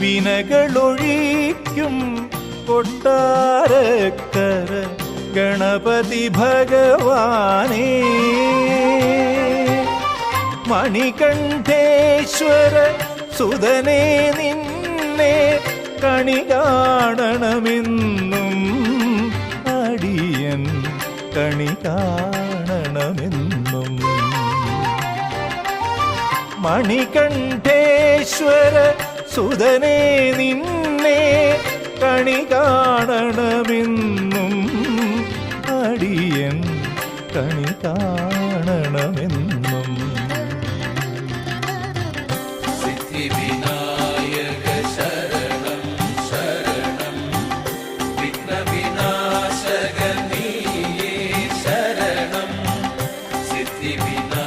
വിനകളൊഴിക്കും കൊട്ടാരക്കര ഗണപതി ഭഗവാനേ. മണികണ്ഠേശ്വര സുതനേ നിന്നെ കണി കാണണമെന്നും അടിയൻ കണി കാണണമെന്നും. മണികണ്ഠേശ്വര സുതനേ നിന്നെ കണി കാണണമെന്നും അടിയൻ കണി കാണണമെന്നും. ശരണം ശരണം. സിദ്ധി വിനാ